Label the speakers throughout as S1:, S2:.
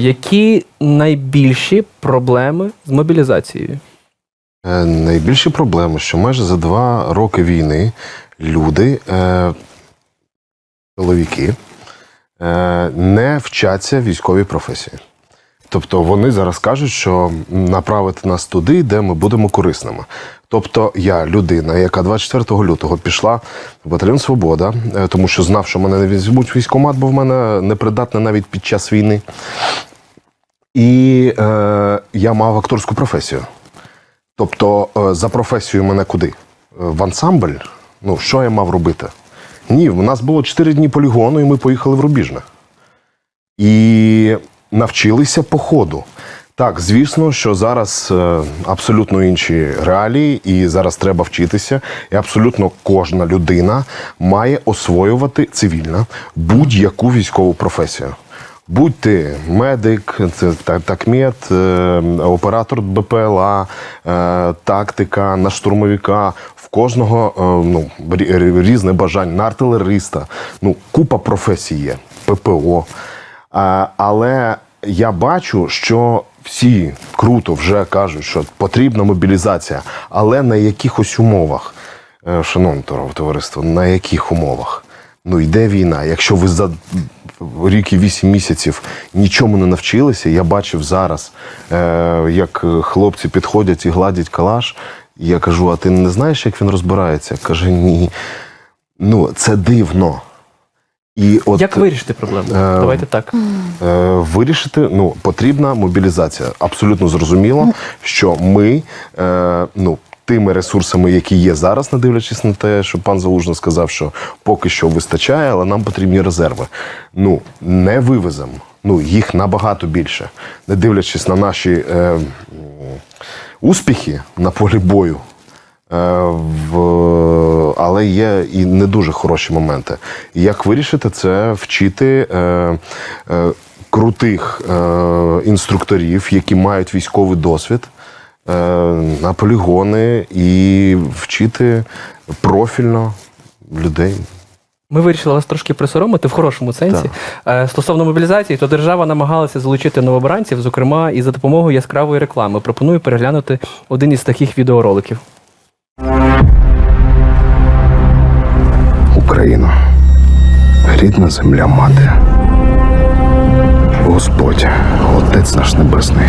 S1: Які найбільші проблеми з мобілізацією?
S2: Е, Найбільші проблеми, що майже за два роки війни люди, е, чоловіки, е, не вчаться військовій професії. Тобто вони зараз кажуть, що направити нас туди, де ми будемо корисними. Тобто я людина, яка 24 лютого пішла в батальйон Свобода, е, тому що знав, що мене не візьмуть в військкомат, бо в мене непридатне навіть під час війни. І е, я мав акторську професію. Тобто, е, за професією мене куди? Е, В ансамбль? Ну, що я мав робити? Ні, у нас було 4 дні полігону, і ми поїхали в Рубіжне. І навчилися по ходу. Так, звісно, що зараз е, абсолютно інші реалії, і зараз треба вчитися. І абсолютно кожна людина має освоювати цивільно будь-яку військову професію. Будь ти медик, це та- такмет, е, оператор БПЛА, е, тактика, на штурмовика. В кожного е, ну, різне бажання, на артилериста. Ну, купа професій є, ППО. Але я бачу, що всі круто вже кажуть, що потрібна мобілізація, але на якихось умовах, шановне товариство, на яких умовах? Ну йде війна. Якщо ви за рік і вісім місяців нічому не навчилися, я бачив зараз, е, як хлопці підходять і гладять калаш. І я кажу: а ти не знаєш, як він розбирається? Каже, ні. Ну, це дивно. І от,
S1: Як вирішити проблему?
S2: е,
S1: Давайте так.
S2: Е, вирішити ну, потрібна мобілізація. Абсолютно зрозуміло, що ми е, ну, тими ресурсами, які є зараз, не дивлячись на те, що пан Залужний сказав, що поки що вистачає, але нам потрібні резерви. Ну, не вивеземо. Ну, їх набагато більше. Не дивлячись на наші е, успіхи на полі бою. Е, в, але є і не дуже хороші моменти. Як вирішити це, вчити е, е, крутих е, інструкторів, які мають військовий досвід на полігони, і вчити профільно людей.
S1: Ми вирішили вас трошки присоромити в хорошому сенсі. Е, Стосовно мобілізації, то держава намагалася залучити новобранців, зокрема і за допомогою яскравої реклами. Пропоную переглянути один із таких відеороликів.
S2: Україна, рідна земля мати. Господь, Отець наш Небесний.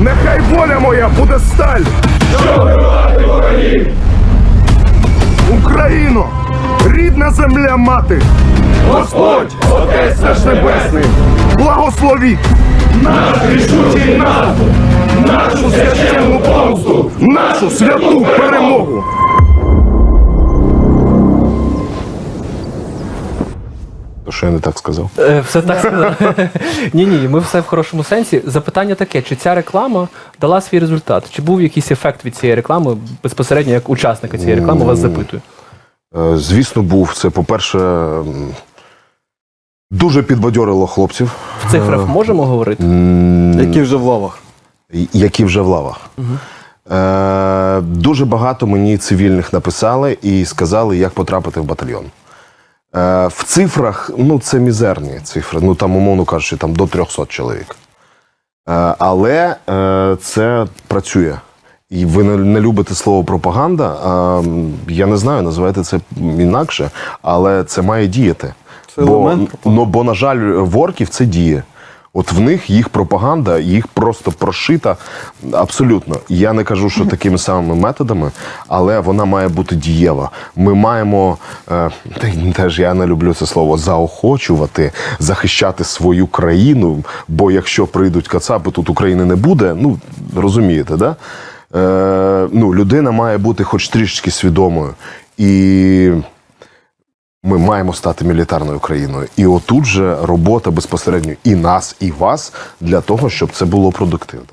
S3: Нехай воля моя буде сталь! Україно! Рідна земля мати! Господь, Отець наш Небесний! Благословіть! Наш рішучий наступ! Нашу священну помсту! Нашу святу перемогу!
S2: Я не так сказав?
S1: Е, Все так сказав. Ні, ні, ми все в хорошому сенсі. Запитання таке: чи ця реклама дала свій результат? Чи був якийсь ефект від цієї реклами безпосередньо як учасника цієї реклами? Вас запитую.
S2: Е, Звісно, був це, по-перше, дуже підбадьорило хлопців,
S1: В цифрах можемо говорити?
S4: Які вже в лавах.
S2: які вже в лавах. Е, Дуже багато мені цивільних написали і сказали, як потрапити в батальйон. Е, В цифрах, ну, це мізерні цифри. Ну там, умовно кажучи, там до 300 чоловік. Е, Але е, це працює. І ви не, не любите слово пропаганда. Я не знаю, називайте це інакше, але це має діяти.
S4: Це
S2: бо,
S4: елемент пропаганди.
S2: ну, бо, на жаль, в орків це діє. От в них їх пропаганда, їх просто прошита абсолютно. Я не кажу, що такими самими методами, але вона має бути дієва. Ми маємо е, теж я не люблю це слово заохочувати, захищати свою країну. Бо якщо прийдуть кацапи, тут України не буде. Ну розумієте, да? Е, ну, людина має бути хоч трішки свідомою. І Ми маємо стати мілітарною країною. І отут же робота безпосередньо і нас, і вас для того, щоб це було продуктивно.